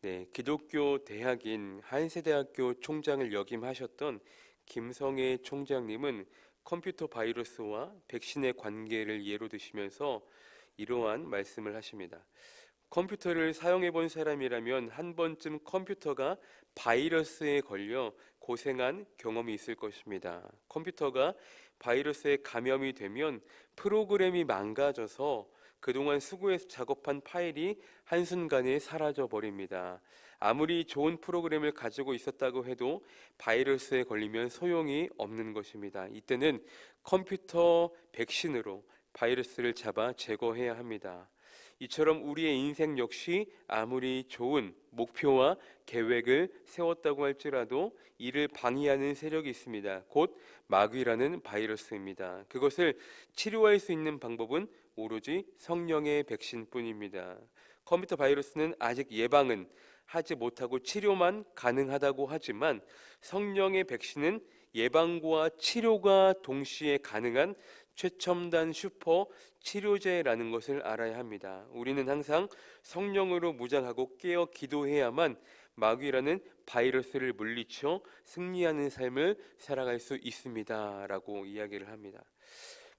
네, 기독교 대학인 한세대학교 총장을 역임하셨던 김성애 총장님은 컴퓨터 바이러스와 백신의 관계를 예로 드시면서 이러한 말씀을 하십니다. 컴퓨터를 사용해 본 사람이라면 한 번쯤 컴퓨터가 바이러스에 걸려 고생한 경험이 있을 것입니다. 컴퓨터가 바이러스에 감염이 되면 프로그램이 망가져서 그동안 수고해서 작업한 파일이 한순간에 사라져 버립니다. 아무리 좋은 프로그램을 가지고 있었다고 해도 바이러스에 걸리면 소용이 없는 것입니다. 이때는 컴퓨터 백신으로 바이러스를 잡아 제거해야 합니다. 이처럼 우리의 인생 역시 아무리 좋은 목표와 계획을 세웠다고 할지라도 이를 방해하는 세력이 있습니다. 곧 마귀라는 바이러스입니다. 그것을 치료할 수 있는 방법은 오로지 성령의 백신뿐입니다. 컴퓨터 바이러스는 아직 예방은 하지 못하고 치료만 가능하다고 하지만 성령의 백신은 예방과 치료가 동시에 가능한 최첨단 슈퍼 치료제라는 것을 알아야 합니다. 우리는 항상 성령으로 무장하고 깨어 기도해야만 마귀라는 바이러스를 물리쳐 승리하는 삶을 살아갈 수 있습니다라고 이야기를 합니다.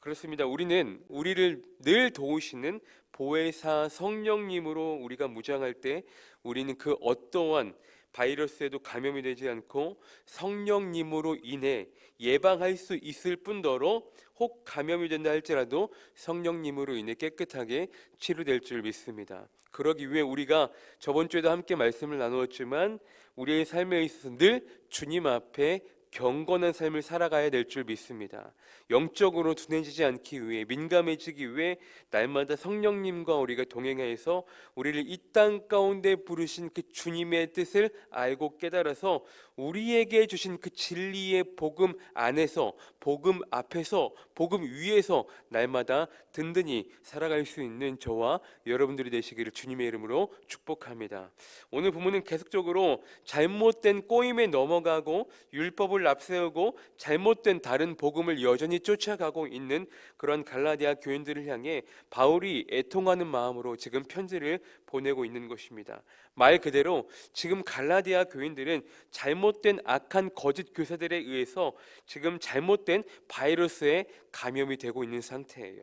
그렇습니다. 우리는 우리를 늘 도우시는 보혜사 성령님으로 우리가 무장할 때 우리는 그 어떠한 바이러스에도 감염이 되지 않고 성령님으로 인해 예방할 수 있을 뿐더러 혹 감염이 된다 할지라도 성령님으로 인해 깨끗하게 치료될 줄 믿습니다. 그러기 위해 우리가 저번 주에도 함께 말씀을 나누었지만 우리의 삶에 있어서 늘 주님 앞에 경건한 삶을 살아가야 될 줄 믿습니다. 영적으로 둔해지지 않기 위해 민감해지기 위해 날마다 성령님과 우리가 동행해서 우리를 이 땅 가운데 부르신 그 주님의 뜻을 알고 깨달아서 우리에게 주신 그 진리의 복음 안에서 복음 앞에서 복음 위에서 날마다 든든히 살아갈 수 있는 저와 여러분들이 되시기를 주님의 이름으로 축복합니다. 오늘 부모는 계속적으로 잘못된 꼬임에 넘어가고 율법을 앞세우고 잘못된 다른 복음을 여전히 쫓아가고 있는 그런 갈라디아 교인들을 향해 바울이 애통하는 마음으로 지금 편지를 보내고 있는 것입니다. 말 그대로 지금 갈라디아 교인들은 잘못된 악한 거짓 교사들에 의해서 지금 잘못된 바이러스에 감염이 되고 있는 상태예요.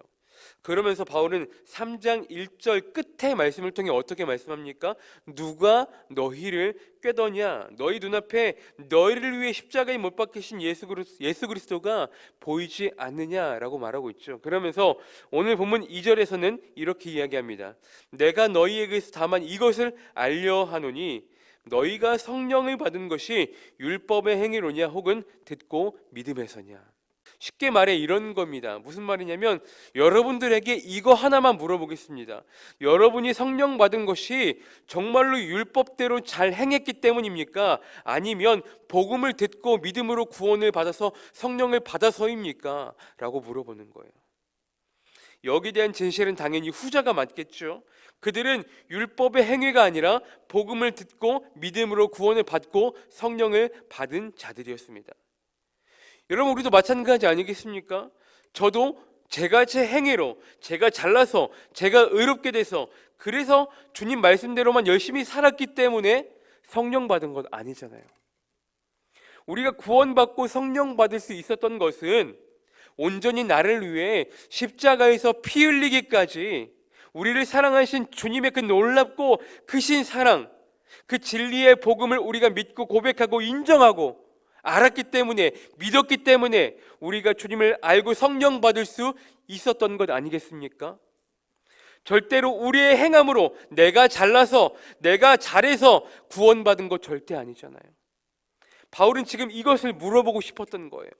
그러면서 바울은 3장 1절 끝에 말씀을 통해 어떻게 말씀합니까? 누가 너희를 꾀더냐? 너희 눈앞에 너희를 위해 십자가에 못 박히신 예수 그리스도, 예수 그리스도가 보이지 않느냐라고 말하고 있죠. 그러면서 오늘 본문 2절에서는 이렇게 이야기합니다. 내가 너희에게서 다만 이것을 알려 하노니 너희가 성령을 받은 것이 율법의 행위로냐 혹은 듣고 믿음에서냐. 쉽게 말해 이런 겁니다. 무슨 말이냐면 여러분들에게 이거 하나만 물어보겠습니다. 여러분이 성령 받은 것이 정말로 율법대로 잘 행했기 때문입니까? 아니면 복음을 듣고 믿음으로 구원을 받아서 성령을 받아서입니까? 라고 물어보는 거예요. 여기 대한 진실은 당연히 후자가 맞겠죠. 그들은 율법의 행위가 아니라 복음을 듣고 믿음으로 구원을 받고 성령을 받은 자들이었습니다. 여러분 우리도 마찬가지 아니겠습니까? 저도 제가 제 행위로 제가 잘나서 제가 의롭게 돼서 그래서 주님 말씀대로만 열심히 살았기 때문에 성령 받은 것 아니잖아요. 우리가 구원받고 성령 받을 수 있었던 것은 온전히 나를 위해 십자가에서 피 흘리기까지 우리를 사랑하신 주님의 그 놀랍고 크신 사랑, 그 진리의 복음을 우리가 믿고 고백하고 인정하고 알았기 때문에 믿었기 때문에 우리가 주님을 알고 성령 받을 수 있었던 것 아니겠습니까? 절대로 우리의 행함으로 내가 잘나서 내가 잘해서 구원받은 것 절대 아니잖아요. 바울은 지금 이것을 물어보고 싶었던 거예요.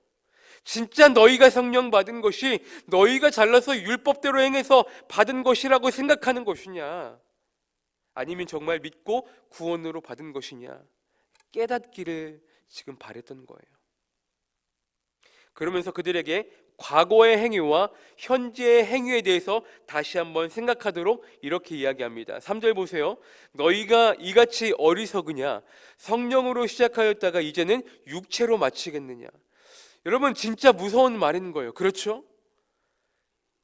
진짜 너희가 성령 받은 것이 너희가 잘나서 율법대로 행해서 받은 것이라고 생각하는 것이냐? 아니면 정말 믿고 구원으로 받은 것이냐? 깨닫기를 지금 바랬던 거예요. 그러면서 그들에게 과거의 행위와 현재의 행위에 대해서 다시 한번 생각하도록 이렇게 이야기합니다. 3절 보세요. 너희가 이같이 어리석으냐? 성령으로 시작하였다가 이제는 육체로 마치겠느냐? 여러분 진짜 무서운 말인 거예요. 그렇죠?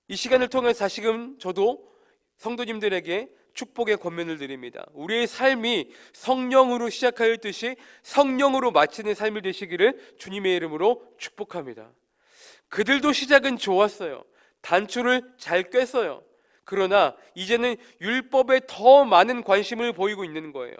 이 시간을 통해서 다시금 저도 성도님들에게 축복의 권면을 드립니다. 우리의 삶이 성령으로 시작하였듯이 성령으로 마치는 삶이 되시기를 주님의 이름으로 축복합니다. 그들도 시작은 좋았어요. 단추를 잘 꿰어요. 그러나 이제는 율법에 더 많은 관심을 보이고 있는 거예요.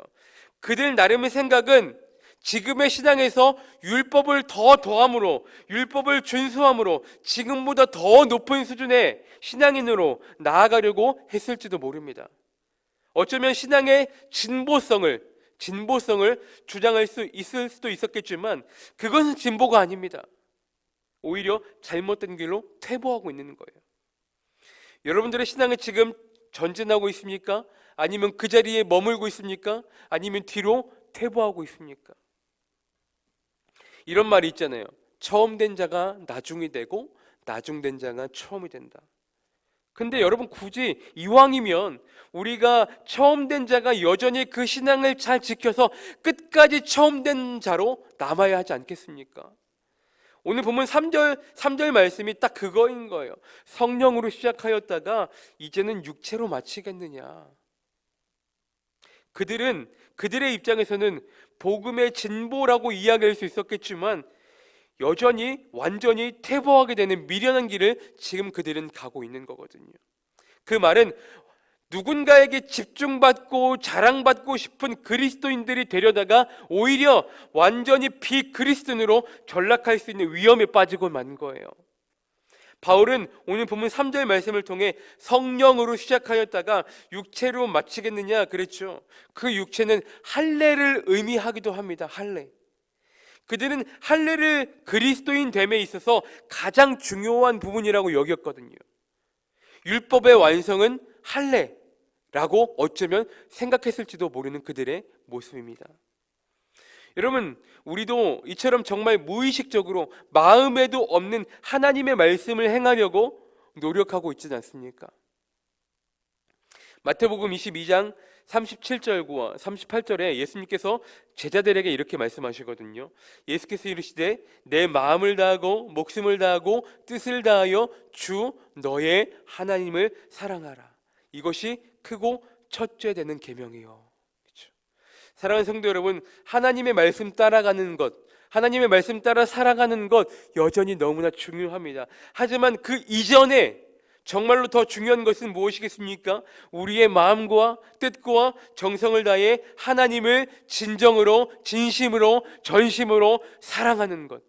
그들 나름의 생각은 지금의 신앙에서 율법을 더 더함으로 율법을 준수함으로 지금보다 더 높은 수준의 신앙인으로 나아가려고 했을지도 모릅니다. 어쩌면 신앙의 진보성을 진보성을 주장할 수 있을 수도 있었겠지만 그것은 진보가 아닙니다. 오히려 잘못된 길로 퇴보하고 있는 거예요. 여러분들의 신앙은 지금 전진하고 있습니까? 아니면 그 자리에 머물고 있습니까? 아니면 뒤로 퇴보하고 있습니까? 이런 말이 있잖아요. 처음 된 자가 나중이 되고 나중 된 자가 처음이 된다. 근데 여러분 굳이 이왕이면 우리가 처음 된 자가 여전히 그 신앙을 잘 지켜서 끝까지 처음 된 자로 남아야 하지 않겠습니까? 오늘 보면 3절 3절 말씀이 딱 그거인 거예요. 성령으로 시작하였다가 이제는 육체로 마치겠느냐. 그들은 그들의 입장에서는 복음의 진보라고 이야기할 수 있었겠지만 여전히 완전히 퇴보하게 되는 미련한 길을 지금 그들은 가고 있는 거거든요. 그 말은 누군가에게 집중받고 자랑받고 싶은 그리스도인들이 되려다가 오히려 완전히 비그리스도인으로 전락할 수 있는 위험에 빠지고 만 거예요. 바울은 오늘 보면 3절 말씀을 통해 성령으로 시작하였다가 육체로 마치겠느냐 그랬죠. 그 육체는 할례를 의미하기도 합니다. 할례. 그들은 할례를 그리스도인 됨에 있어서 가장 중요한 부분이라고 여겼거든요. 율법의 완성은 할례라고 어쩌면 생각했을지도 모르는 그들의 모습입니다. 여러분, 우리도 이처럼 정말 무의식적으로 마음에도 없는 하나님의 말씀을 행하려고 노력하고 있지 않습니까? 마태복음 22장 37절과 38절에 예수님께서 제자들에게 이렇게 말씀하시거든요. 예수께서 이르시되 내 마음을 다하고 목숨을 다하고 뜻을 다하여 주 너의 하나님을 사랑하라. 이것이 크고 첫째 되는 계명이요. 그렇죠? 사랑하는 성도 여러분, 하나님의 말씀 따라가는 것, 하나님의 말씀 따라 살아가는 것 여전히 너무나 중요합니다. 하지만 그 이전에 정말로 더 중요한 것은 무엇이겠습니까? 우리의 마음과 뜻과 정성을 다해 하나님을 진정으로 진심으로 전심으로 사랑하는 것.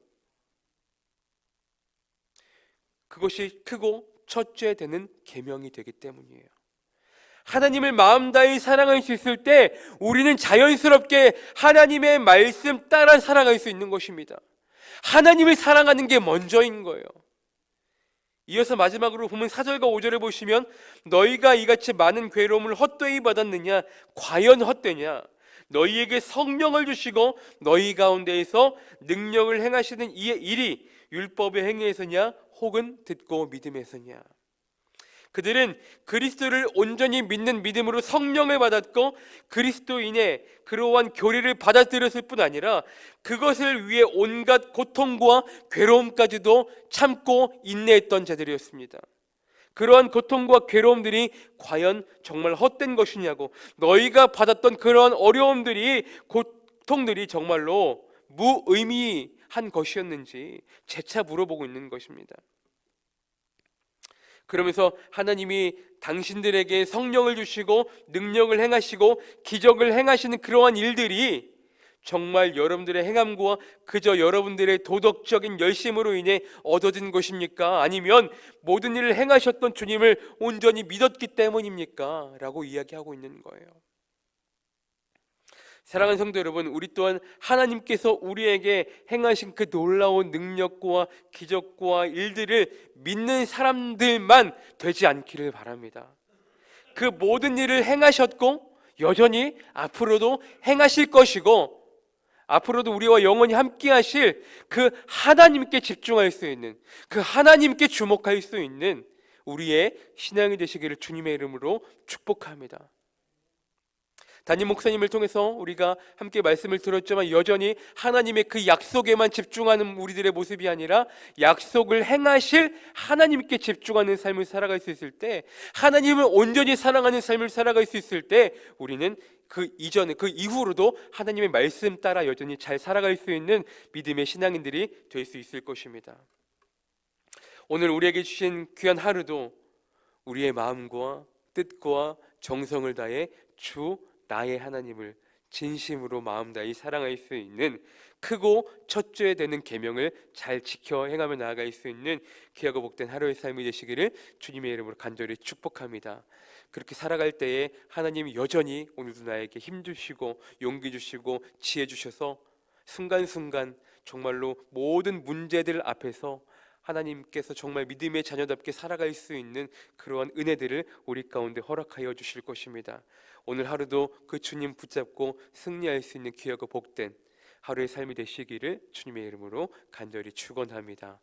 그것이 크고 첫째 되는 계명이 되기 때문이에요. 하나님을 마음 다해 사랑할 수 있을 때 우리는 자연스럽게 하나님의 말씀 따라 살아갈 수 있는 것입니다. 하나님을 사랑하는 게 먼저인 거예요. 이어서 마지막으로 보면 4절과 5절에 보시면 너희가 이같이 많은 괴로움을 헛되이 받았느냐? 과연 헛되냐? 너희에게 성령을 주시고 너희 가운데에서 능력을 행하시는 이 일이 율법의 행위에서냐? 혹은 듣고 믿음에서냐 그들은 그리스도를 온전히 믿는 믿음으로 성령을 받았고 그리스도인의 그러한 교리를 받아들였을 뿐 아니라 그것을 위해 온갖 고통과 괴로움까지도 참고 인내했던 자들이었습니다. 그러한 고통과 괴로움들이 과연 정말 헛된 것이냐고 너희가 받았던 그러한 어려움들이 고통들이 정말로 무의미한 것이었는지 재차 물어보고 있는 것입니다. 그러면서 하나님이 당신들에게 성령을 주시고 능력을 행하시고 기적을 행하시는 그러한 일들이 정말 여러분들의 행함과 그저 여러분들의 도덕적인 열심으로 인해 얻어진 것입니까? 아니면 모든 일을 행하셨던 주님을 온전히 믿었기 때문입니까? 라고 이야기하고 있는 거예요. 사랑하는 성도 여러분, 우리 또한 하나님께서 우리에게 행하신 그 놀라운 능력과 기적과 일들을 믿는 사람들만 되지 않기를 바랍니다. 그 모든 일을 행하셨고 여전히 앞으로도 행하실 것이고 앞으로도 우리와 영원히 함께 하실 그 하나님께 집중할 수 있는 그 하나님께 주목할 수 있는 우리의 신앙이 되시기를 주님의 이름으로 축복합니다. 담임 목사님을 통해서 우리가 함께 말씀을 들었지만 여전히 하나님의 그 약속에만 집중하는 우리들의 모습이 아니라 약속을 행하실 하나님께 집중하는 삶을 살아갈 수 있을 때 하나님을 온전히 사랑하는 삶을 살아갈 수 있을 때 우리는 그 이전에 그 이후로도 하나님의 말씀 따라 여전히 잘 살아갈 수 있는 믿음의 신앙인들이 될 수 있을 것입니다. 오늘 우리에게 주신 귀한 하루도 우리의 마음과 뜻과 정성을 다해 주 나의 하나님을 진심으로 마음 다해 사랑할 수 있는 크고 첫째 되는 계명을 잘 지켜 행하며 나아갈 수 있는 귀하고 복된 하루의 삶이 되시기를 주님의 이름으로 간절히 축복합니다. 그렇게 살아갈 때에 하나님이 여전히 오늘도 나에게 힘 주시고 용기 주시고 지혜 주셔서 순간순간 정말로 모든 문제들 앞에서 하나님께서 정말 믿음의 자녀답게 살아갈 수 있는 그러한 은혜들을 우리 가운데 허락하여 주실 것입니다. 오늘 하루도 그 주님 붙잡고 승리할 수 있는 귀하고 복된 하루의 삶이 되시기를 주님의 이름으로 간절히 축원합니다.